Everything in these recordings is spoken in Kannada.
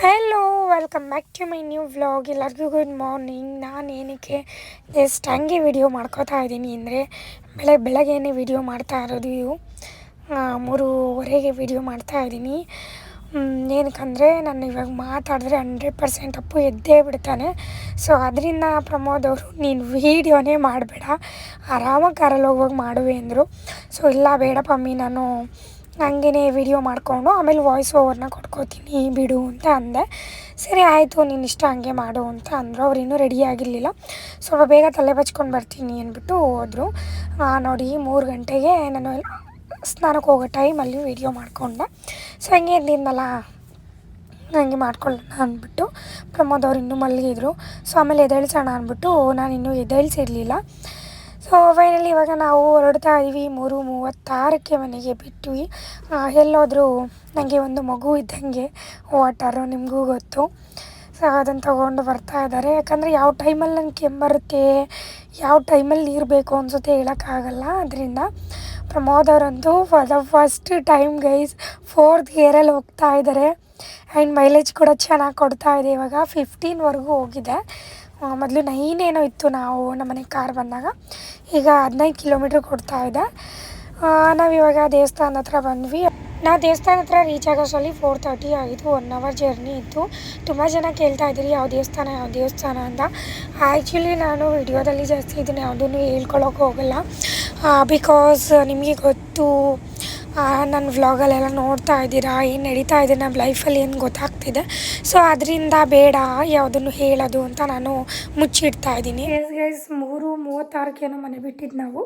Hello welcome back to my new vlog ಎಲ್ಲರಿಗೂ ಗುಡ್ ಮಾರ್ನಿಂಗ್ ನಾನು ಏನಕ್ಕೆ ಜಸ್ಟ್ ಹಂಗೆ ವಿಡಿಯೋ ಮಾಡ್ಕೋತಾ ಇದ್ದೀನಿ ಅಂದರೆ ಬೆಳಗ್ಗೆ ಬೆಳಗ್ಗೆನೇ ವಿಡಿಯೋ ಮಾಡ್ತಾ ಇರೋದು ಇವು ಮೂರುವರೆಗೆ ವಿಡಿಯೋ ಮಾಡ್ತಾ ಇದ್ದೀನಿ. ಏನಕ್ಕಂದರೆ, ನಾನು ಇವಾಗ ಮಾತಾಡಿದ್ರೆ ಹಂಡ್ರೆಡ್ ಪರ್ಸೆಂಟ್ ಅಪ್ಪು ಎದ್ದೇ ಬಿಡ್ತಾನೆ. ಸೊ ಅದರಿಂದ ಪ್ರಮೋದ್ ಅವರು, ನೀನು ವೀಡಿಯೋನೇ ಮಾಡಬೇಡ. ಆರಾಮಾಗಿ ಕಾರಲ್ಲಿ ಹೋಗುವಾಗ ಮಾಡುವೆ ಅಂದರು. ಸೊ ಇಲ್ಲ ಬೇಡ ಪಮ್ಮಿ ನಾನು ಹಂಗೇ ವಿಡಿಯೋ ಮಾಡಿಕೊಂಡು ಆಮೇಲೆ ವಾಯ್ಸ್ ಓವರ್ನ ಕೊಟ್ಕೋತೀನಿ ಬಿಡು ಅಂತ ಅಂದೆ. ಸರಿ ಆಯಿತು, ನೀನು ಇಷ್ಟ ಹಂಗೆ ಮಾಡು ಅಂತ ಅಂದರು. ಅವ್ರು ಇನ್ನೂ ರೆಡಿ ಆಗಿರಲಿಲ್ಲ. ಸ್ವಲ್ಪ ಬೇಗ ತಲೆ ಬಚ್ಕೊಂಡು ಬರ್ತೀನಿ ಅಂದ್ಬಿಟ್ಟು ಹೋದರು. ನೋಡಿ, ಮೂರು ಗಂಟೆಗೆ ನಾನು ಸ್ನಾನಕ್ಕೆ ಹೋಗೋ ಟೈಮಲ್ಲಿ ವಿಡಿಯೋ ಮಾಡಿಕೊಂಡೆ. ಸೊ ಹಂಗೆ ಇದ್ದಿಂದಲ್ಲ ಹಂಗೆ ಮಾಡ್ಕೊಳ್ಳೋಣ ಅಂದ್ಬಿಟ್ಟು ಪ್ರಮೋದ್ ಅವ್ರು ಇನ್ನೂ ಮಲಗಿದ್ರು. ಸೊ ಆಮೇಲೆ ಎದ್ದೇಳ್ಸೋಣ ಅಂದ್ಬಿಟ್ಟು ನಾನು ಇನ್ನೂ ಎದ್ದೇಳ್ಸಿರಲಿಲ್ಲ. ಸೊ ಫೈನಲಿ ಇವಾಗ ನಾವು ಹೊರಡ್ತಾ ಇದ್ದೀವಿ ಮೂರು ಮೂವತ್ತಾರಕ್ಕೆ ಮನೆಗೆ ಬಿಟ್ವಿ. ಎಲ್ಲೋದರೂ ನನಗೆ ಒಂದು ಮಗು ಇದ್ದಂಗೆ ವಾಟರು ನಿಮಗೂ ಗೊತ್ತು. ಸೊ ಅದನ್ನು ತೊಗೊಂಡು ಬರ್ತಾ ಇದ್ದಾರೆ. ಯಾಕಂದರೆ ಯಾವ ಟೈಮಲ್ಲಿ ನಂಗೆ ಕೆಮ್ಮರುತ್ತೆ ಯಾವ ಟೈಮಲ್ಲಿ ನೀರು ಬೇಕು ಅನ್ಸುತ್ತೆ ಹೇಳೋಕ್ಕಾಗಲ್ಲ. ಅದರಿಂದ ಪ್ರಮೋದ್ ಅವರಂತೂ for the first time guys fourth ಗೇರಲ್ಲಿ ಹೋಗ್ತಾ ಇದ್ದಾರೆ. ಆ್ಯಂಡ್ ಮೈಲೇಜ್ ಕೂಡ ಚೆನ್ನಾಗಿ ಕೊಡ್ತಾ ಇದೆ. ಇವಾಗ ಫಿಫ್ಟೀನ್ವರೆಗೂ ಹೋಗಿದೆ. ಮೊದಲು ನೈನ್ ಏನೋ ಇತ್ತು ನಾವು ನಮ್ಮನೆ ಕಾರ್ ಬಂದಾಗ. ಈಗ ಹದಿನೈದು ಕಿಲೋಮೀಟ್ರ್ ಕೊಡ್ತಾ ಇದೆ. ಆ, ನಾವಿವಾಗ ದೇವಸ್ಥಾನ ಹತ್ರ ಬಂದ್ವಿ. ನಾವು ದೇವಸ್ಥಾನ ಹತ್ರ ರೀಚ್ ಆಗೋಷ್ಟರಲ್ಲಿ ಫೋರ್ ತರ್ಟಿ ಆಗಿತ್ತು ಒನ್ ಅವರ್ ಜರ್ನಿ ಇತ್ತು. ತುಂಬ ಜನ ಕೇಳ್ತಾ ಇದ್ದೀರಿ ಯಾವ ದೇವಸ್ಥಾನ ಯಾವ ದೇವಸ್ಥಾನ ಅಂತ. ಆ್ಯಕ್ಚುಲಿ ನಾನು ವಿಡಿಯೋದಲ್ಲಿ ಜಾಸ್ತಿ ಇದನ್ನು ಯಾವುದನ್ನು ಹೇಳ್ಕೊಳಕ್ಕೆ ಹೋಗಲ್ಲ. ಬಿಕಾಸ್ ನಿಮಗೆ ಗೊತ್ತು ನನ್ನ ವ್ಲಾಗಲ್ಲೆಲ್ಲ ನೋಡ್ತಾ ಇದ್ದೀರಾ? ಏನು ನಡೀತಾ ಇದೆ? ನಮ್ಮ ಲೈಫಲ್ಲಿ ಏನು ಗೊತ್ತಾಗ್ತಿದೆ? ಸೊ ಅದರಿಂದ ಬೇಡ. ಯಾವುದನ್ನು ಹೇಳೋದು ಅಂತ ನಾನು ಮುಚ್ಚಿಡ್ತಾ ಇದ್ದೀನಿ. ಗೈಸ್ ಗೈಸ್ ಮೂರು ಮೂವತ್ತಾರಕ್ಕೇನೋ ಮನೆ ಬಿಟ್ಟಿದ್ದು ನಾವು.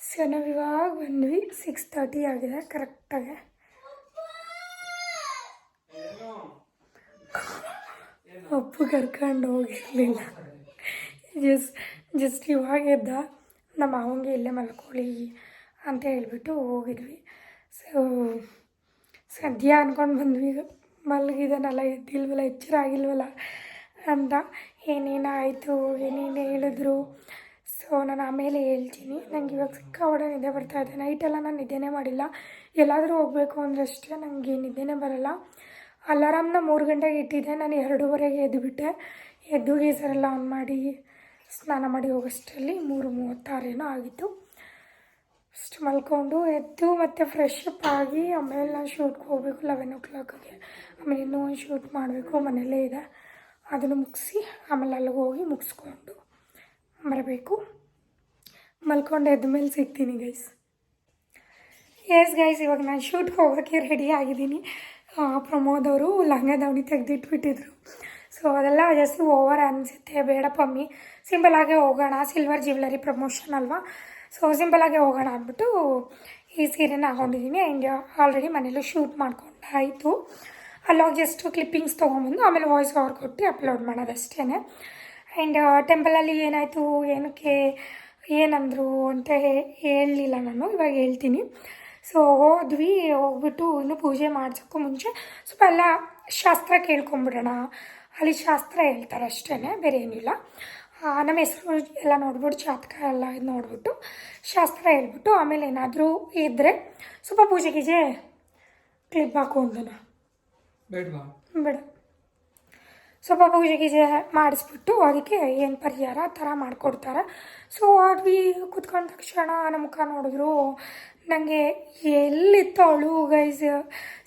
ಸೊ ನಾವು ಇವಾಗ ಬಂದ್ವಿ. ಸಿಕ್ಸ್ ತರ್ಟಿ ಆಗಿದೆ ಕರೆಕ್ಟಾಗಿ ಅಪ್ಪು ಕರ್ಕೊಂಡು ಹೋಗಿರಲಿಲ್ಲ ಜಸ್ಟ್ ಜಸ್ಟ್ ಇವಾಗ ಎದ್ದ. ನಮ್ಮ ಮಾವಂಗೆ ಇಲ್ಲೇ ಮಲ್ಕೊಳ್ಳಿ ಅಂತ ಹೇಳ್ಬಿಟ್ಟು ಹೋಗಿದ್ವಿ. ಸೊ ಸದ್ಯ ಅಂದ್ಕೊಂಡು ಬಂದ್ವಿ, ಮಲಗಿದಾನಲ್ಲ, ಎದ್ದಿಲ್ವಲ್ಲ ಎಚ್ಚರ ಆಗಿಲ್ವಲ್ಲ ಅಂತ. ಏನೇನಾಯಿತು, ಏನೇನು ಹೇಳಿದ್ರು? ಸೊ ನಾನು ಆಮೇಲೆ ಹೇಳ್ತೀನಿ. ನನಗೆ ಇವಾಗ ಸಿಕ್ಕಾಪಟ್ಟೆ ನಿದ್ದೆ ಬರ್ತಾಯಿದೆ ನೈಟೆಲ್ಲ ನಾನು ನಿದ್ದೆನೇ ಮಾಡಿಲ್ಲ. ಎಲ್ಲಾದರೂ ಹೋಗಬೇಕು ಅಂದ್ರಷ್ಟೇ ನನಗೆ ನಿದ್ದೆನೇ ಬರಲ್ಲ. ಅಲಾರಾಮ್ನ ಮೂರು ಗಂಟೆಗೆ ಇಟ್ಟಿದ್ದೆ. ನಾನು ಎರಡೂವರೆಗೆ ಎದ್ದುಬಿಟ್ಟೆ ಎದ್ದು ಗೀಸರೆಲ್ಲ ಆನ್ ಮಾಡಿ ಸ್ನಾನ ಮಾಡಿ ಹೋಗೋಷ್ಟರಲ್ಲಿ ಮೂರು ಮೂವತ್ತಾರೇನೋ ಆಗಿತ್ತು. ಅಷ್ಟು ಮಲ್ಕೊಂಡು ಎದ್ದು ಮತ್ತು ಫ್ರೆಶ್ ಅಪ್ ಆಗಿ ಆಮೇಲೆ ನಾನು ಶೂಟ್ಗೆ ಹೋಗಬೇಕು ಲೆವೆನ್ ಓ ಕ್ಲಾಕಿಗೆ ಆಮೇಲೆ ಇನ್ನೂ ಒಂದು ಶೂಟ್ ಮಾಡಬೇಕು, ಮನೆಯಲ್ಲೇ ಇದೆ. ಅದನ್ನು ಮುಗಿಸಿ ಆಮೇಲೆ ಅಲ್ಲಿಗೆ ಹೋಗಿ ಮುಗಿಸ್ಕೊಂಡು ಬರಬೇಕು. ಮಲ್ಕೊಂಡು ಎದ್ದ ಮೇಲೆ ಸಿಗ್ತೀನಿ ಗೈಸ್ ಎಸ್ ಗೈಸ್ ಇವಾಗ ನಾನು ಶೂಟ್ಗೆ ಹೋಗೋಕ್ಕೆ ರೆಡಿ ಆಗಿದ್ದೀನಿ. ಪ್ರಮೋದ್ ಅವರು ಲಂಗ ದಾವಣಿ ತೆಗೆದಿಟ್ಬಿಟ್ಟಿದ್ರು. ಸೊ ಅದೆಲ್ಲ ಜಾಸ್ತಿ ಓವರ್ ಅನಿಸುತ್ತೆ ಬೇಡ ಪಮ್ಮಿ ಸಿಂಪಲ್ ಆಗೇ ಹೋಗೋಣ ಸಿಲ್ವರ್ ಜ್ಯುವೆಲರಿ ಪ್ರಮೋಷನ್ ಅಲ್ವಾ? ಸೊ ಸಿಂಪಲಾಗೆ ಹೋಗೋಣ ಅಂದ್ಬಿಟ್ಟು ಈ ಸೀರೆನ ಹಾಕೊಂಡಿದ್ದೀನಿ ಆ್ಯಂಡ್ ಆಲ್ರೆಡಿ ಮನೇಲಿ ಶೂಟ್ ಮಾಡ್ಕೊಂಡಾಯಿತು ಅಲ್ಲೋಗಿ ಜಸ್ಟ್ ಕ್ಲಿಪ್ಪಿಂಗ್ಸ್ ತೊಗೊಂಬಂದು ಆಮೇಲೆ ವಾಯ್ಸ್ ಓವರ್ ಕೊಟ್ಟು ಅಪ್ಲೋಡ್ ಮಾಡೋದಷ್ಟೇ ಆ್ಯಂಡ್ ಟೆಂಪಲಲ್ಲಿ ಏನಾಯಿತು, ಏನಕ್ಕೆ, ಏನಂದರು ಅಂತ ಹೇಳಲಿಲ್ಲ ನಾನು, ಇವಾಗ ಹೇಳ್ತೀನಿ. ಸೊ ಹೋದ್ವಿ, ಹೋಗ್ಬಿಟ್ಟು ಇನ್ನು ಪೂಜೆ ಮಾಡ್ಸೋಕ್ಕೂ ಮುಂಚೆ ಸ್ವಲ್ಪ ಎಲ್ಲ ಶಾಸ್ತ್ರ ಕೇಳ್ಕೊಂಬಿಡೋಣ. ಅಲ್ಲಿ ಶಾಸ್ತ್ರ ಹೇಳ್ತಾರೆ ಅಷ್ಟೇ ಬೇರೆ ಏನಿಲ್ಲ ನಮ್ಮ ಹೆಸರು ಎಲ್ಲ ನೋಡ್ಬಿಟ್ಟು ಜಾತಕ ಎಲ್ಲ ಇದು ನೋಡ್ಬಿಟ್ಟು ಶಾಸ್ತ್ರ ಹೇಳ್ಬಿಟ್ಟು ಆಮೇಲೆ ಏನಾದರೂ ಇದ್ದರೆ ಸ್ವಲ್ಪ ಪೂಜೆ ಗೀಜೆ ಕ್ಲಿಪ್ ಹಾಕು ಬೇಡ. ಸ್ವಲ್ಪ ಪೂಜೆ ಗೀಜೆ ಮಾಡಿಸ್ಬಿಟ್ಟು ಅದಕ್ಕೆ ಏನು ಪರಿಹಾರ ಆ ಥರ ಮಾಡಿಕೊಡ್ತಾರೆ. ಸೊ ಅದ್ವಿ ಕುತ್ಕೊಂಡ ತಕ್ಷಣ ನಮ್ಮ ಮುಖ ನೋಡಿದ್ರು ನನಗೆ ಎಲ್ಲಿತ್ತು ಅವಳು ಗೈಸ್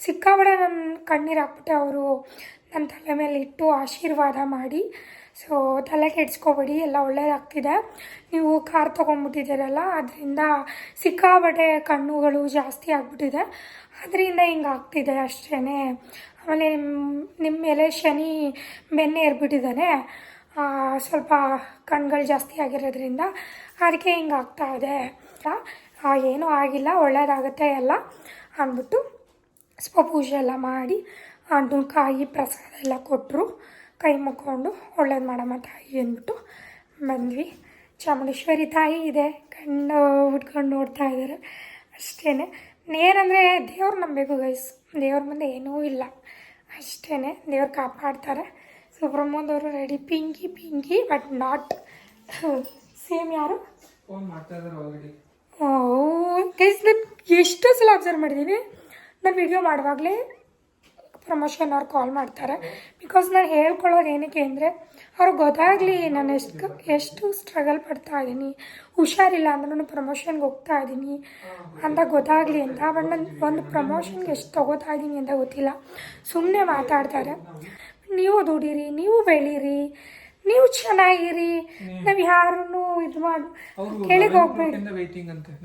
ಸಿಕ್ಕಾಬಡೆ ನನ್ನ ಕಣ್ಣೀರು ಹಾಕ್ಬಿಟ್ಟೆ ಅವರು. ನನ್ನ ತಲೆ ಮೇಲೆ ಇಟ್ಟು ಆಶೀರ್ವಾದ ಮಾಡಿ ಸೊ ತಲೆ ಕೆಡ್ಸ್ಕೊಬೇಡಿ, ಎಲ್ಲ ಒಳ್ಳೇದಾಗ್ತಿದೆ. ನೀವು ಕಾರ್ ತೊಗೊಂಡ್ಬಿಟ್ಟಿದ್ದೀರಲ್ಲ, ಅದರಿಂದ ಸಿಕ್ಕಾಬಟ್ಟೆ ಕಣ್ಣುಗಳು ಜಾಸ್ತಿ ಆಗಿಬಿಟ್ಟಿದೆ. ಅದರಿಂದ ಹಿಂಗೆ ಆಗ್ತಿದೆ ಅಷ್ಟೇ ಆಮೇಲೆ ನಿಮ್ಮ ನಿಮ್ಮ ಮೇಲೆ ಶನಿ ಬೆನ್ನೆ ಏರ್ಬಿಟ್ಟಿದ್ದಾನೆ. ಸ್ವಲ್ಪ ಕಣ್ಗಳು ಜಾಸ್ತಿ ಆಗಿರೋದ್ರಿಂದ ಅದಕ್ಕೆ ಹಿಂಗೆ ಆಗ್ತಾ ಇದೆ. ಏನೂ ಆಗಿಲ್ಲ, ಒಳ್ಳೇದಾಗುತ್ತೆ ಎಲ್ಲ ಅಂದ್ಬಿಟ್ಟು ಸ್ವಲ್ಪ ಪೂಜೆ ಎಲ್ಲ ಮಾಡಿ ಕಾಯಿ ಪ್ರಸಾದ ಎಲ್ಲ ಕೊಟ್ಟರು ಕೈ ಮುಕ್ಕೊಂಡು ಒಳ್ಳೇದು ಮಾಡಮ್ಮ ತಾಯಿ ಅಂದ್ಬಿಟ್ಟು ಬಂದ್ವಿ. ಚಾಮುಂಡೇಶ್ವರಿ ತಾಯಿ ಇದೆ ಕಣ್ಣು ಬಿಟ್ಕೊಂಡು ನೋಡ್ತಾ ಇದ್ದಾರೆ ಅಷ್ಟೇ ನೇರಂದರೆ ದೇವ್ರು ನಂಬಬೇಕು ಗೈಸ್ ದೇವ್ರ ಮುಂದೆ ಏನೂ ಇಲ್ಲ. ಅಷ್ಟೇ ದೇವ್ರು ಕಾಪಾಡ್ತಾರೆ. ಸೊ ಅವರು ready Pinky Pinky but not same ಯಾರು? ಗೈಸ್ ನಾನು ಎಷ್ಟು ಸಲ ಅಬ್ಸರ್ವ್ ಮಾಡಿದ್ದೀನಿ ನಾನು ವಿಡಿಯೋ ಮಾಡುವಾಗಲೇ ಪ್ರಮೋಷನ್ ಅವ್ರು ಕಾಲ್ ಮಾಡ್ತಾರೆ. ಬಿಕಾಸ್ ನಾನು ಹೇಳ್ಕೊಳ್ಳೋದು ಏನಕ್ಕೆ ಅಂದರೆ ಅವ್ರಿಗೆ ಗೊತ್ತಾಗಲಿ ನಾನು ಎಷ್ಟು ಎಷ್ಟು ಸ್ಟ್ರಗಲ್ ಪಡ್ತಾ ಇದ್ದೀನಿ ಹುಷಾರಿಲ್ಲ ಅಂದ್ರೂ ಪ್ರಮೋಷನ್ಗೆ ಹೋಗ್ತಾ ಇದ್ದೀನಿ ಅಂತ ಗೊತ್ತಾಗಲಿ ಅಂತ ಬಟ್ ನಾನು ಒಂದು ಪ್ರಮೋಷನ್ಗೆ ಎಷ್ಟು ತೊಗೋತಾ ಇದ್ದೀನಿ ಅಂತ ಗೊತ್ತಿಲ್ಲ. ಸುಮ್ಮನೆ ಮಾತಾಡ್ತಾರೆ. ನೀವು ದುಡೀರಿ ನೀವು ಬೆಳೀರಿ ನೀವು ಚೆನ್ನಾಗಿರಿ ನಾವು ಯಾರನ್ನು ಇದು ಮಾಡಿ ಕೆಳಗೆ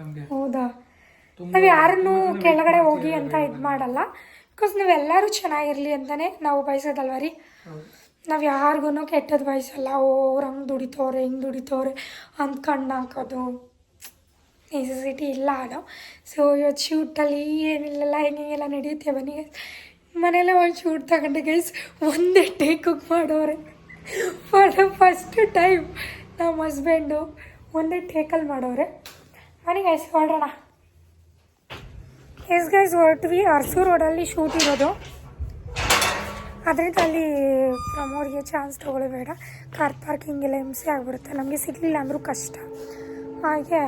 ನಮ್ಗೆ. ಹೌದಾ? ನಾವು ಯಾರನ್ನು ಕೆಳಗಡೆ ಹೋಗಿ ಅಂತ ಇದು ಮಾಡಲ್ಲ. ಬಿಕಾಸ್ ನಾವೆಲ್ಲರೂ ಚೆನ್ನಾಗಿರಲಿ ಅಂತಲೇ ನಾವು ಬಯಸೋದಲ್ವ ರೀ? ನಾವು ಯಾರಿಗೂ ಕೆಟ್ಟದ್ದು ಬಯಸಲ್ಲ. ಅವ್ರು ಹಂಗೆ ದುಡಿತವ್ರೆ, ಹಿಂಗೆ ದುಡಿತವ್ರೆ ಅಂತ ಕಣ್ಣು ಹಾಕೋದು. ನೆಸೆಸಿಟಿ ಇಲ್ಲ ಅದು. ಸೊ ಇವತ್ತು ಶೂಟಲ್ಲಿ ಏನಿಲ್ಲ ಹೆಂಗೆಲ್ಲ ನಡೆಯುತ್ತೆ ಬನ್ನಿ ಮನೇಲೆ ಒಂದು ಶೂಟ್ ತಗೊಂಡೆ ಗೈಸ್ ಒಂದೇ ಟೇಕ್ ಕುಕ್ ಮಾಡೋರೆ. ಫಾರ್ ಫಸ್ಟ್ ಟೈಮ್ ನಮ್ಮ ಹಸ್ಬೆಂಡು ಒಂದೇ ಟೇಕಲ್ಲಿ ಮಾಡೋರೆ. ಮನೆಗೆ ಗೈಸ್ ಹೊರಡೋಣ. ಎಸ್ ಗೈಸ್ ಹೊರಟ್ವಿ ಅರ್ಸು ರೋಡಲ್ಲಿ ಶೂಟ್ ಇರೋದು. ಅದರಿಂದ ಅಲ್ಲಿ ಪ್ರಮೋದ್ಗೆ ಚಾನ್ಸ್ ತೊಗೊಳ್ಬೇಡ ಕಾರ್ ಪಾರ್ಕಿಂಗ್ ಎಲ್ಲ ಹಿಂಸೆ ಆಗಿಬಿಡುತ್ತೆ. ನಮಗೆ ಸಿಗಲಿಲ್ಲ ಅಂದರೂ ಕಷ್ಟ. ಹಾಗೆ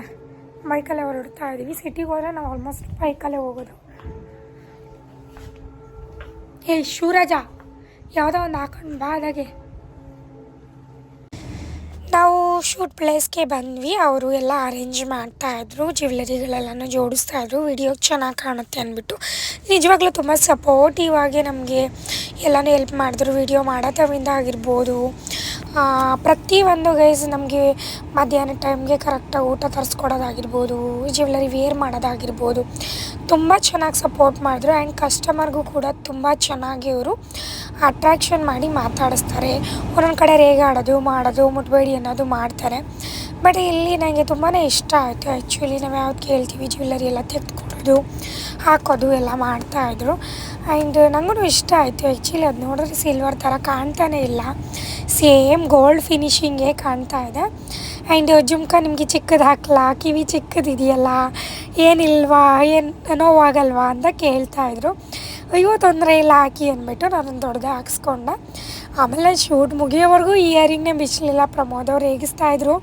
ಬೈಕಲ್ಲೇ ಹೊರಡ್ತಾ ಇದ್ದೀವಿ. ಸಿಟಿಗೆ ಹೋದರೆ ನಾವು ಆಲ್ಮೋಸ್ಟ್ ಬೈಕಲ್ಲೇ ಹೋಗೋದು. ಏಯ್ ಶಿವರಾಜ, ಯಾವುದೋ ಒಂದು ಹಾಕೊಂಡು ಬಾ ಅದಾಗೆ ನಾವು ಶೂಟ್ ಪ್ಲೇಸ್ಗೆ ಬಂದ್ವಿ. ಅವರು ಎಲ್ಲ ಅರೇಂಜ್ ಮಾಡ್ತಾಯಿದ್ರು ಜ್ಯುವೆಲರಿಗಳೆಲ್ಲನೂ ಜೋಡಿಸ್ತಾಯಿದ್ರು ವಿಡಿಯೋ ಚೆನ್ನಾಗಿ ಕಾಣುತ್ತೆ ಅಂದ್ಬಿಟ್ಟು. ನಿಜವಾಗ್ಲೂ ತುಂಬ ಸಪೋರ್ಟಿವ್ ಆಗಿ ನಮಗೆ ಎಲ್ಲನೂ ಹೆಲ್ಪ್ ಮಾಡಿದ್ರು. ವಿಡಿಯೋ ಮಾಡೋದ್ರಿಂದ ಆಗಿರ್ಬೋದು. ಪ್ರತಿಯೊಂದು ಗೈಸ್ ನಮಗೆ ಮಧ್ಯಾಹ್ನ ಟೈಮ್ಗೆ ಕರೆಕ್ಟಾಗಿ ಊಟ ತರಿಸ್ಕೊಡೋದಾಗಿರ್ಬೋದು. ಜ್ಯುವೆಲರಿ ವೇರ್ ಮಾಡೋದಾಗಿರ್ಬೋದು. ತುಂಬ ಚೆನ್ನಾಗಿ ಸಪೋರ್ಟ್ ಮಾಡಿದ್ರು. ಆ್ಯಂಡ್ ಕಸ್ಟಮರ್ಗೂ ಕೂಡ ತುಂಬ ಚೆನ್ನಾಗಿ ಇವರು ಅಟ್ರ್ಯಾಕ್ಷನ್ ಮಾಡಿ ಮಾತಾಡಿಸ್ತಾರೆ. ಒಂದೊಂದು ಕಡೆ ರೇಗಾಡೋದು ಮಾಡೋದು, ಮುಟ್ಬೇಡಿ ಅನ್ನೋದು ಮಾಡ್ತಾರೆ. ಬಟ್ ಇಲ್ಲಿ ನನಗೆ ತುಂಬಾ ಇಷ್ಟ ಆಯಿತು. ಆ್ಯಕ್ಚುಲಿ ನಾವು ಯಾವ್ದು ಕೇಳ್ತೀವಿ ಜ್ಯುವೆಲ್ಲರಿ ಎಲ್ಲ ತೆಗೆದುಕೊಡೋದು, ಹಾಕೋದು ಎಲ್ಲ ಮಾಡ್ತಾಯಿದ್ರು ಆ್ಯಂಡ್ ನನಗೂ ಇಷ್ಟ ಆಯಿತು. ಆ್ಯಕ್ಚುಲಿ ಅದು ನೋಡಿದ್ರೆ ಸಿಲ್ವರ್ ಥರ ಕಾಣ್ತಾನೆ ಇಲ್ಲ. ಸೇಮ್ ಗೋಲ್ಡ್ ಫಿನಿಷಿಂಗೇ ಕಾಣ್ತಾ ಇದೆ. ಆ್ಯಂಡ್ ಜುಮ್ಕ ನಿಮಗೆ ಚಿಕ್ಕದು ಹಾಕಲ? ಕಿವಿ ಚಿಕ್ಕದಿದೆಯಲ್ಲ ಏನಿಲ್ವಾ? ಏನು ನೋವಾಗಲ್ವಾ ಅಂತ ಕೇಳ್ತಾಯಿದ್ರು ಅಯ್ಯೋ, ತೊಂದರೆ ಇಲ್ಲ, ಹಾಕಿ ಅಂದ್ಬಿಟ್ಟು ನಾನು ದೊಡ್ಡದು ಹಾಕ್ಸ್ಕೊಂಡೆ. ಆಮೇಲೆ ಶೂಟ್ ಮುಗಿಯೋವರೆಗೂ ಇಯರಿಂಗ್ನೇ ಬಿಚ್ಚಲಿಲ್ಲ ಪ್ರಮೋದ್ ಅವ್ರು ರೇಗಿಸ್ತಾಯಿದ್ರು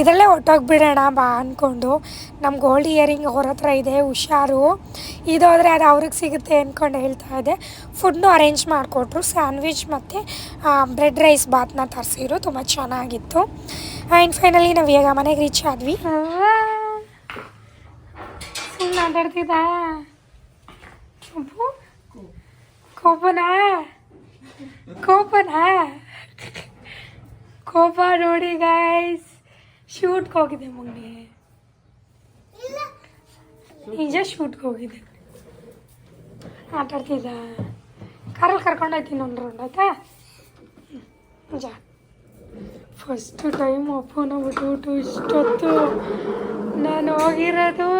ಇದರಲ್ಲೇ ಹೊಟ್ಟೋಗ್ಬಿಡೋಣ ಬಾ ಅಂದ್ಕೊಂಡು ನಮ್ಮ ಗೋಲ್ಡ್ ಇಯರಿಂಗ್ ಅವ್ರ ಹತ್ರ ಇದೆ, ಹುಷಾರು ಇದೋದ್ರೆ ಅದು ಅವ್ರಿಗೆ ಸಿಗುತ್ತೆ ಅಂದ್ಕೊಂಡು ಹೇಳ್ತಾ ಇದ್ದೆ. ಫುಡ್ನು ಅರೇಂಜ್ ಮಾಡಿಕೊಟ್ರು ಸ್ಯಾಂಡ್ವಿಚ್ ಮತ್ತು ಬ್ರೆಡ್ ರೈಸ್ ಬಾತ್ನ ತರಿಸಿದ್ರು, ತುಂಬ ಚೆನ್ನಾಗಿತ್ತು. ಆ್ಯಂಡ್ ಫೈನಲಿ ನಾವು ಈಗ ಮನೆಗೆ ರೀಚ್ ಆದ್ವಿ. ಸುಮ್ಮನೆ ಕೊಬ್ಬು ಅಪ್ಪು ಕೋಪನಾ ಕೋಪ ನೋಡಿ ಗೈಸ್ ಶೂಟ್ಗೆ ಹೋಗಿದೆ ಮಗನಿಗೆ ನಿಜ ಶೂಟ್ಗೆ ಹೋಗಿದೆ. ಆಟಾಡ್ತಿದ್ದ ಕಾರಲ್ಲಿ ಕರ್ಕೊಂಡೋಯ್ತೀನಿ ಒಂದು ರೌಂಡ್ ಆಯ್ತಾ? ನಿಜ ಫಸ್ಟ್ ಟೈಮ್ ಅಪ್ಪನ ಬಿಟ್ಬಿಟ್ಟು ಇಷ್ಟೊತ್ತು. ನಾನು ಹೋಗಿರೋದು.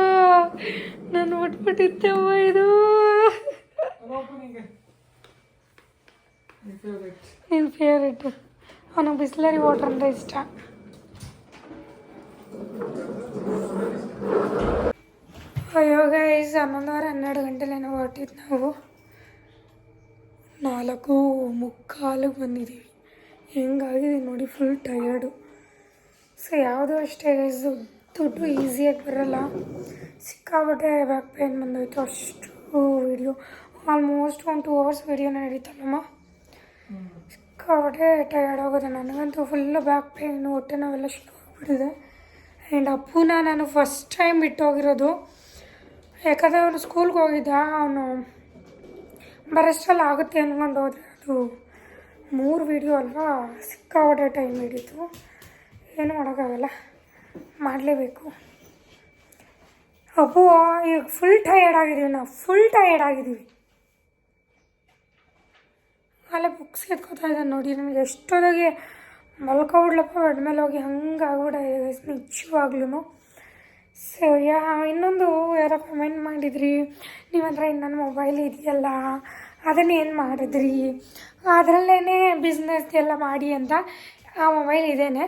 ನಾನು ಬಿಟ್ಬಿಟ್ಟಿದ್ದೆ ಇದು. ನಿನ್ನ ಫೇವರಿಟ್ ಅವನಿಗೆ ಬಿಸ್ಲರಿ ವಾಟರ್ ಅಂದರೆ ಇಷ್ಟ. ಯೋಗ ಈಸ್ ಹನ್ನೊಂದುವರೆ ಹನ್ನೆರಡು ಗಂಟೆಲೇನೋ ಹೊರಟಿದ್ದು ನಾವು. ನಾಲ್ಕು ಮುಕ್ಕಾಲಿಗೆ ಬಂದಿದ್ದೀವಿ ಹೆಂಗಾಗಿದೆ ನೋಡಿ ಫುಲ್ ಟಯರ್ಡು ಸೊ ಯಾವುದೋ ಅಷ್ಟೇ ದುಡ್ಡು ಈಸಿಯಾಗಿ ಬರೋಲ್ಲ. ಸಿಕ್ಕಾಬಟ್ಟೆ ಬ್ಯಾಕ್ ಪೇನ್ ಬಂದೋಯ್ತು. ಅಷ್ಟು ವಿಡಿಯೋ ಆಲ್ಮೋಸ್ಟ್ ಒಂದು ಟೂ ಅವರ್ಸ್ ವಿಡಿಯೋ ನಡೀತಲ್ಲಮ್ಮ. ಸಿಕ್ಕಾಬಟ್ಟೆ ಟಯರ್ಡ್ ಆಗೋದು. ನನಗಂತೂ ಫುಲ್ಲು ಬ್ಯಾಕ್ ಪೇನ್ ಹೊಟ್ಟೆ ನೋವೆಲ್ಲ ಶುರು ಆಗಿಬಿಟ್ಟಿದೆ. ಆ್ಯಂಡ್ ಅಪ್ಪುನ ನಾನು ಫಸ್ಟ್ ಟೈಮ್ ಬಿಟ್ಟೋಗಿರೋದು ಯಾಕಂದರೆ ಅವನು ಸ್ಕೂಲ್ಗೆ ಹೋಗಿದ್ದ, ಅವನು ಬರೋಷ್ಟರಲ್ಲಿ ಆಗುತ್ತೆ ಅಂದ್ಕೊಂಡು ಹೋದ್ರೆ ಅದು ಮೂರು ವೀಡಿಯೋ ಅಲ್ವಾ? ಸಿಕ್ಕಾಪಟ್ಟೆ ಟೈಮ್ ಹಿಡಿತು. ಏನು ಮಾಡೋಕ್ಕಾಗಲ್ಲ. ಮಾಡಲೇಬೇಕು. ಅಪ್ಪು ಈಗ ಫುಲ್ ಟಯರ್ಡ್ ಆಗಿದ್ದೀವಿ ನಾವು. ಫುಲ್ ಟಯರ್ಡ್ ಆಗಿದ್ದೀವಿ ಅಲ್ಲೇ ಬುಕ್ಸ್ ಎತ್ಕೋತಾ ಇದ್ದಾನೆ ನೋಡಿ, ನನಗೆ ಎಷ್ಟೊತ್ತಿಗೆ ಮಲ್ಕೊಬಿಡ್ಲಪ್ಪ ಬೆಡ್ ಮೇಲೆ ಹೋಗಿ ಹಂಗೆ ಆಗ್ಬಿಟ್ಟಿದೆ ನಿಜವಾಗ್ಲೂ ಸೊ ಯಾ, ಇನ್ನೊಂದು ಯಾರೋ ಕಮೆಂಟ್ ಮಾಡಿದ್ರಿ ನಿಮ್ಮ ಹತ್ರ ಇನ್ನೊಂದು ಮೊಬೈಲ್ ಇದೆಯಲ್ಲ, ಅದನ್ನ ಏನು ಮಾಡಿದ್ರಿ? ಅದರಲ್ಲೇ ಬಿಸ್ನೆಸ್ ಎಲ್ಲ ಮಾಡಿ ಅಂತ ಆ ಮೊಬೈಲ್ ಇದೇನೆ.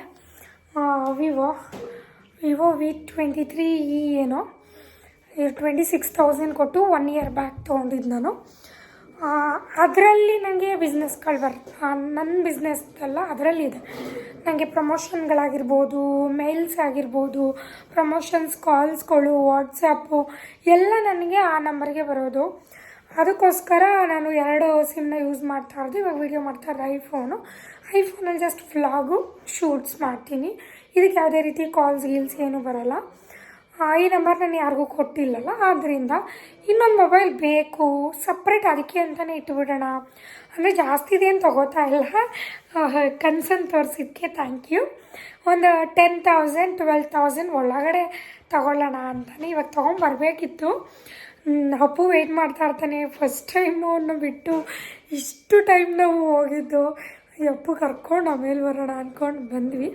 Vivo Vivo V twenty three E ಏನೋ ಟ್ವೆಂಟಿ ಸಿಕ್ಸ್ ತೌಸಂಡ್ ಕೊಟ್ಟು ಒನ್ ಇಯರ್ ಬ್ಯಾಕ್ ತೊಗೊಂಡಿದ್ದು ನಾನು. ಅದರಲ್ಲಿ ನನಗೆ ಬಿಸ್ನೆಸ್ಗಳು ಬರ್ ನನ್ನ ಬಿಸ್ನೆಸ್ ಅಲ್ಲ ಅದರಲ್ಲಿ ಇದೆ. ನನಗೆ ಪ್ರಮೋಷನ್ಗಳಾಗಿರ್ಬೋದು ಮೇಲ್ಸ್ ಆಗಿರ್ಬೋದು ಪ್ರಮೋಷನ್ಸ್ ಕಾಲ್ಸ್ಗಳು ವಾಟ್ಸಪ್ಪು ಎಲ್ಲ ನನಗೆ ಆ ನಂಬರ್ಗೆ ಬರೋದು. ಅದಕ್ಕೋಸ್ಕರ ನಾನು ಎರಡು ಸಿಮ್ನ ಯೂಸ್ ಮಾಡ್ತಾ ಇರೋದು. ಇವಾಗ ವೀಡಿಯೋ ಮಾಡ್ತಾ ಇರೋದು ಐಫೋನು ಐಫೋನಲ್ಲಿ ಜಸ್ಟ್ ವ್ಲಾಗು ಶೂಟ್ಸ್ ಮಾಡ್ತೀನಿ. ಇದಕ್ಕೆ ಯಾವುದೇ ರೀತಿ ಕಾಲ್ಸ್ ಗೀಲ್ಸ್ ಏನೂ ಬರೋಲ್ಲ. ಈ ನಂಬರ್ ನಾನು ಯಾರಿಗೂ ಕೊಟ್ಟಿಲ್ಲಲ್ಲ? ಆದ್ದರಿಂದ ಇನ್ನೊಂದು ಮೊಬೈಲ್ ಬೇಕು. ಸಪ್ರೇಟ್ ಅದಕ್ಕೆ ಅಂತಲೇ ಇಟ್ಬಿಡೋಣ. ಅಂದರೆ ಜಾಸ್ತಿ ಇದೇನು ತೊಗೋತಾ ಇಲ್ಲ. ಕನ್ಸನ್ ತೋರಿಸಿದ್ದಕ್ಕೆ ಥ್ಯಾಂಕ್ ಯು ಒಂದು ಟೆನ್ ತೌಸಂಡ್ ಟ್ವೆಲ್ ತೌಸಂಡ್ ಒಳಗಡೆ ತಗೊಳ್ಳೋಣ ಅಂತಲೇ ಇವಾಗ ತೊಗೊಂಬರ್ಬೇಕಿತ್ತು. ಅಪ್ಪು ವೆಯ್ಟ್ ಮಾಡ್ತಾ ಇರ್ತಾನೆ. ಫಸ್ಟ್ ಟೈಮು ಅವನ್ನ ಬಿಟ್ಟು ಇಷ್ಟು ಟೈಮ್ ನಾವು ಹೋಗಿದ್ದು. ಅಪ್ಪು ಕರ್ಕೊಂಡು ಆಮೇಲೆ ಬರೋಣ ಅಂದ್ಕೊಂಡು ಬಂದ್ವಿ.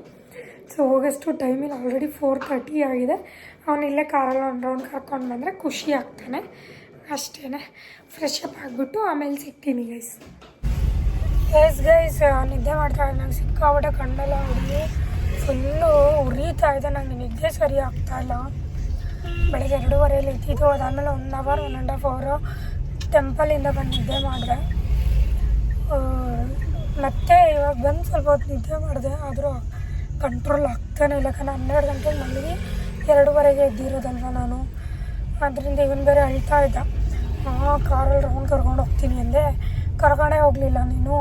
ಸೊ ಹೋಗೋಷ್ಟು ಟೈಮಿಲ್ಲ ಆಲ್ರೆಡಿ ಫೋರ್ ತರ್ಟಿ ಆಗಿದೆ. ಅವನು ಇಲ್ಲೇ ಕಾರಲ್ಲಿ ಒಂದು ರೌಂಡ್ ಕರ್ಕೊಂಡು ಬಂದರೆ ಖುಷಿ ಆಗ್ತಾನೆ. ಅಷ್ಟೇ ಫ್ರೆಶ್ ಅಪ್ ಆಗಿಬಿಟ್ಟು ಆಮೇಲೆ ಸಿಗ್ತೀನಿ ಗೈಸ್ ಗೈಸ್ ಗೈಸ್ ನಿದ್ದೆ ಮಾಡ್ತಾ ಇದ್ದೆ ನಂಗೆ ಸಿಕ್ಕಾಬಿಟ್ಟೆ ಕಣ್ಣೆಲ್ಲ ಹುಡುಗಿ ಫುಲ್ಲು ಉರಿತಾ ಇದೆ. ನನಗೆ ನಿದ್ದೆ ಸರಿ ಆಗ್ತಾ ಇಲ್ಲ. ಬೆಳಗ್ಗೆ ಎರಡೂವರೆಯಲ್ಲಿ ಇದ್ದಿದ್ದು ಅದಾದಮೇಲೆ one hour one and half ಅವರು ಟೆಂಪಲಿಂದ ಬಂದು ನಿದ್ದೆ ಮಾಡಿದೆ. ಮತ್ತೆ ಇವಾಗ ಬಂದು ಸ್ವಲ್ಪ ಹೊತ್ತು ನಿದ್ದೆ ಮಾಡಿದೆ, ಆದರೂ ಕಂಟ್ರೋಲ್ ಆಗ್ತಾನೆ ಇಲ್ಲ ಕಣ. ಹನ್ನೆರಡು ಗಂಟೆಗೆ ಮಲಗಿ ಎರಡೂವರೆಗೆ ಎದ್ದಿರೋದಲ್ವ ನಾನು? ಅದರಿಂದ ಇವನು ಬೇರೆ ಅಳ್ತಾ ಇದ್ದ. ಹಾಂ ಕಾರಲ್ಲಿ ರೌಂಡ್ ಕರ್ಕೊಂಡು ಹೋಗ್ತೀನಿ ಅಂದೆ. ಕರ್ಕೊಂಡೇ ಹೋಗಲಿಲ್ಲ ನೀನು.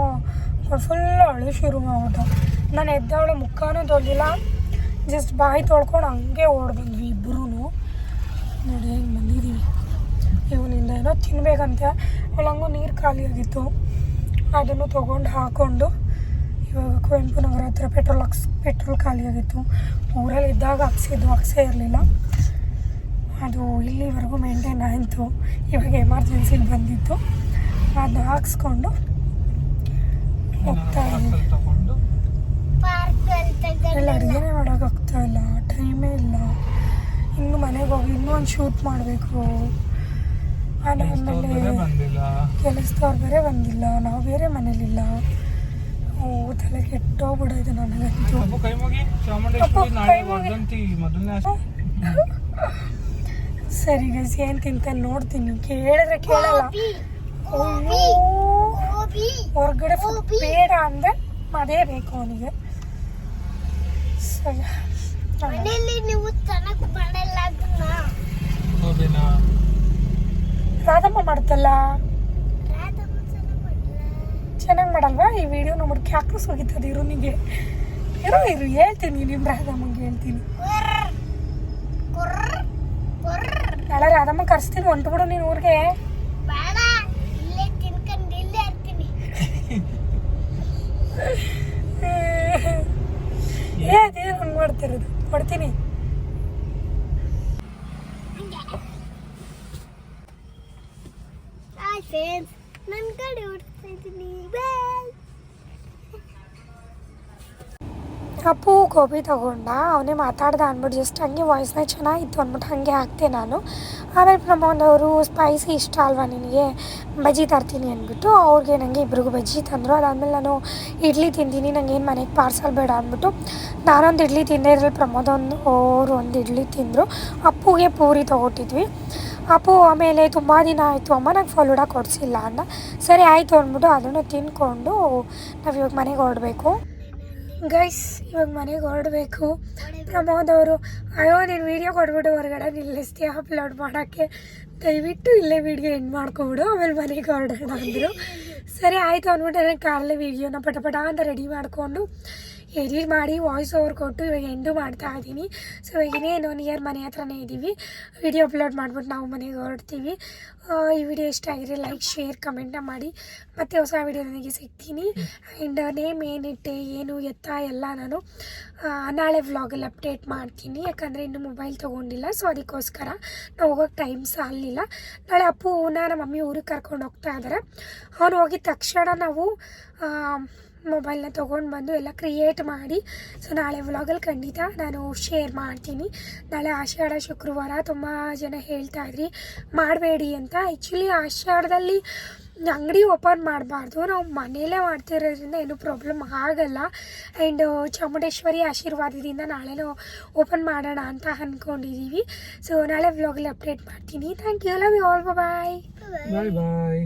ಫುಲ್ ಅಳಿ ಶುರು ಮಾಡ್ಬಿಟ್ಟು. ನಾನು ಎದ್ದವಳು ಮುಖನೂ ತೊಳಿಲ್ಲ ಜಸ್ಟ್ ಬಾಯಿ ತೊಳ್ಕೊಂಡು ಹಂಗೆ ಓಡ್ಬಂದ್ವಿ ಇಬ್ಬರೂ ನೋಡಿ ಹೆಂಗೆ ಬಂದಿದ್ದೀವಿ ಇವನಿಂದ ಏನೋ ತಿನ್ಬೇಕಂತೆ. ಅವಳಂಗೂ ನೀರು ಖಾಲಿಯಾಗಿತ್ತು. ಅದನ್ನು ತೊಗೊಂಡು ಹಾಕ್ಕೊಂಡು ಇವಾಗ ಕುವೆಂಪು ನಗರ ಹತ್ರ ಪೆಟ್ರೋಲ್ ಹಾಕ್ಸ್ ಪೆಟ್ರೋಲ್ ಖಾಲಿಯಾಗಿತ್ತು ಊರಲ್ಲಿ ಇದ್ದಾಗ ಹಾಕ್ಸಿದ್ದು ಹಾಕ್ಸೇ ಇರಲಿಲ್ಲ. ಅದು ಇಲ್ಲಿವರೆಗೂ ಮೇಂಟೈನ್ ಆಯಿತು. ಇವಾಗ ಎಮರ್ಜೆನ್ಸಿಲಿ ಬಂದಿತ್ತು. ಅದನ್ನ ಹಾಕ್ಸ್ಕೊಂಡು ಹೋಗ್ತಾ ಇಲ್ಲ ಅಡುಗೆನೇ ಮಾಡೋಕ್ಕಾಗ್ತಾ ಇಲ್ಲ. ಟೈಮೇ ಇಲ್ಲ. ಇನ್ನು ಮನೆಗೆ ಹೋಗಿ ಇನ್ನೂ ಒಂದು ಶೂಟ್ ಮಾಡಬೇಕು. ಆಮೇಲೆ ಕೆಲಸದವ್ರು ಬೇರೆ ಬಂದಿಲ್ಲ. ನಾವು ಬೇರೆ ಮನೇಲಿಲ್ಲ. ತಲೆ ಕೆಟ್ಟೋಗ್ಬಿಡೋದು ನನಗೆ ಸರಿ ಗೈಸ್ ಏನು ತಿಂತ ನೋಡ್ತೀನಿ. ಕೇಳಿದ್ರೆ ಕೇಳಲ್ಲ. ಹೊರ್ಗಡೆ ಬೇಡ ಅಂದ್ರೆ ಅದೇ ಬೇಕು ಅವನಿಗೆ. ಸರಿ. ರಾಧಮ್ಮ ಮಾಡ್ತಲ್ಲ? ಚೆನ್ನಾಗಿ ಮಾಡಲ್ವಾ? ಈ ವಿಡಿಯೋ ನೋಡಿ ಕ್ಯಾಕ್ರಸ್ ಹೋಗಿತ್ತದ ಇರುನಿಗೆ ಇರು ಇರು ಹೇಳ್ತೀನಿ ನಿಮ್ಮ ರಾಧಮ್ಮಗೆ ಹೇಳ್ತೀನಿ. ನಾಳೆ ರಾಧಮ್ಮ ಕರ್ಸ್ತೀನಿ ಹೊಂಟ್ಬಿಡು ನೀನು ಊರಿಗೆ. ಬೇಡ ಇಲ್ಲೇ ತಿನ್ಕೊಂಡು ಇಲ್ಲೇ ಇರ್ತೀನಿ ಏ ಅದೇನು ಹಂಗೆ ಮಾಡ್ತಿರೋದು? ಕೊಡ್ತೀನಿ. ಹಾಯ್ ಫ್ರೆಂಡ್ಸ್ ನನ್ನ ಕಡೆ ಹೊಡ್ತಾ ಇದ್ದೀನಿ. ಅಪ್ಪು ಗೋಬಿ ತೊಗೊಂಡ, ಅವನೇ ಮಾತಾಡ್ದ ಅಂದ್ಬಿಟ್ಟು ಜಸ್ಟ್ ಹಂಗೆ ವಾಯ್ಸ್ನ ಚೆನ್ನಾಗಿತ್ತು ಅಂದ್ಬಿಟ್ಟು ಹಾಗೆ ಹಾಕ್ತೆ ನಾನು. ಆಮೇಲೆ ಪ್ರಮೋದ್ ಅವರು ಸ್ಪೈಸಿ ಇಷ್ಟ ಅಲ್ವಾ ನಿನಗೆ? ಬಜ್ಜಿ ತರ್ತೀನಿ ಅಂದ್ಬಿಟ್ಟು ಅವ್ರಿಗೆ ನನಗೆ ಇಬ್ರಿಗೂ ಬಜ್ಜಿ ತಂದರು. ಅದಾದಮೇಲೆ ನಾನು ಇಡ್ಲಿ ತಿಂತೀನಿ ನನಗೆ ಏನು ಮನೆಗೆ ಪಾರ್ಸಲ್ ಬೇಡ ಅಂದ್ಬಿಟ್ಟು ನಾನೊಂದು ಇಡ್ಲಿ ತಿಂದೆ. ಇದ್ರಲ್ಲಿ ಪ್ರಮೋದ್ ಒಂದು, ಅವರು ಒಂದು ಇಡ್ಲಿ ತಿಂದರು. ಅಪ್ಪುಗೆ ಪೂರಿ ತೊಗೊಟ್ಟಿದ್ವಿ. ಅಪ್ಪು, ಆಮೇಲೆ ತುಂಬ ದಿನ ಆಯಿತು ಅಮ್ಮ, ನಂಗೆ ಫಲೂಡ ಕೊಡಿಸಿಲ್ಲ ಅಂದ ಸರಿ, ಆಯಿತು ಅಂದ್ಬಿಟ್ಟು ಅದನ್ನು ತಿಂದ್ಕೊಂಡು ನಾವು ಇವಾಗ ಮನೆಗೆ ಹೊರಡಬೇಕು. ಗೈಸ್ ಇವಾಗ ಮನೆಗೆ ಹೊರಡಬೇಕು. ಪ್ರಮೋದ್ ಅವರು ಅಯ್ಯೋ, ನೀನು ವೀಡಿಯೋ ಕೊಟ್ಬಿಟ್ಟು ಹೊರಗಡೆ ನಿಲ್ಲಿಸ್ತೀಯ ಅಪ್ಲೋಡ್ ಮಾಡೋಕ್ಕೆ. ದಯವಿಟ್ಟು ಇಲ್ಲೇ ವೀಡಿಯೋ ಎಂಡ್ ಮಾಡ್ಕೊಬಿಡು, ಆಮೇಲೆ ಮನೆಗೆ ಹೊರಡೋಣ ಅಂದರು. ಸರಿ, ಆಯಿತು ಅಂದ್ಬಿಟ್ಟು ನನಗೆ ಕಾರಲ್ಲೇ ವೀಡಿಯೋನ ಪಟ ಪಟ ಅಂತ ರೆಡಿ ಮಾಡಿಕೊಂಡು ಎಡಿಟ್ ಮಾಡಿ ವಾಯ್ಸ್ ಓವರ್ ಕೊಟ್ಟು ಇವಾಗ ಎಂಡು ಮಾಡ್ತಾ ಇದ್ದೀನಿ. ಸೊ ಇನ್ನೇನು ಒನ್ ಇಯರ್ ಮನೆ ಹತ್ರನೇ ಇದ್ದೀವಿ. ವಿಡಿಯೋ ಅಪ್ಲೋಡ್ ಮಾಡಿಬಿಟ್ಟು ನಾವು ಮನೆಗೆ ಹೊರಡ್ತೀವಿ. ಈ ವಿಡಿಯೋ ಇಷ್ಟ ಆಗಿದ್ರೆ ಲೈಕ್ ಶೇರ್ ಕಮೆಂಟ್ನ ಮಾಡಿ. ಮತ್ತೆ ಹೊಸ ವಿಡಿಯೋ ನನಗೆ ಸಿಗ್ತೀನಿ. ಆ್ಯಂಡ್ ನೇಮ್ ಏನಿಟ್ಟೆ ಏನು ಎತ್ತ ಎಲ್ಲ ನಾನು ನಾಳೆ ವ್ಲಾಗಲ್ಲಿ ಅಪ್ಡೇಟ್ ಮಾಡ್ತೀನಿ. ಯಾಕಂದರೆ ಇನ್ನು ಮೊಬೈಲ್ ತೊಗೊಂಡಿಲ್ಲ. ಸೊ ಅದಕ್ಕೋಸ್ಕರ ನಾವು ಹೋಗೋಕ್ಕೆ ಟೈಮ್ ಸಾಲಿಲ್ಲ ನಾಳೆ ಅಪ್ಪುನ ನಮ್ಮ ಮಮ್ಮಿ ಊರಿಗೆ ಕರ್ಕೊಂಡು ಹೋಗ್ತಾ ಇದ್ದಾರೆ ಅವ್ರು ಹೋಗಿದ ತಕ್ಷಣ ನಾವು ಮೊಬೈಲ್ನ ತೊಗೊಂಡು ಬಂದು ಎಲ್ಲ ಕ್ರಿಯೇಟ್ ಮಾಡಿ. ಸೊ ನಾಳೆ ವ್ಲಾಗಲ್ಲಿ ಖಂಡಿತ ನಾನು ಶೇರ್ ಮಾಡ್ತೀನಿ. ನಾಳೆ ಆಷಾಢ ಶುಕ್ರವಾರ ತುಂಬ ಜನ ಹೇಳ್ತಾ ಇದ್ರಿ, ಮಾಡಬೇಡಿ ಅಂತ. ಆ್ಯಕ್ಚುಲಿ ಆಷಾಢದಲ್ಲಿ ಅಂಗಡಿ ಓಪನ್ ಮಾಡಬಾರ್ದು. ನಾವು ಮನೆಯಲ್ಲೇ ಮಾಡ್ತಿರೋದ್ರಿಂದ ಏನೂ ಪ್ರಾಬ್ಲಮ್ ಆಗಲ್ಲ. ಆ್ಯಂಡ್ ಚಾಮುಂಡೇಶ್ವರಿ ಆಶೀರ್ವಾದದಿಂದ ನಾಳೆನೂ ಓಪನ್ ಮಾಡೋಣ ಅಂತ ಅಂದ್ಕೊಂಡಿದ್ದೀವಿ ಸೊ ನಾಳೆ ವ್ಲಾಗಲ್ಲಿ ಅಪ್ಡೇಟ್ ಮಾಡ್ತೀನಿ. Thank you love you all bye bye bye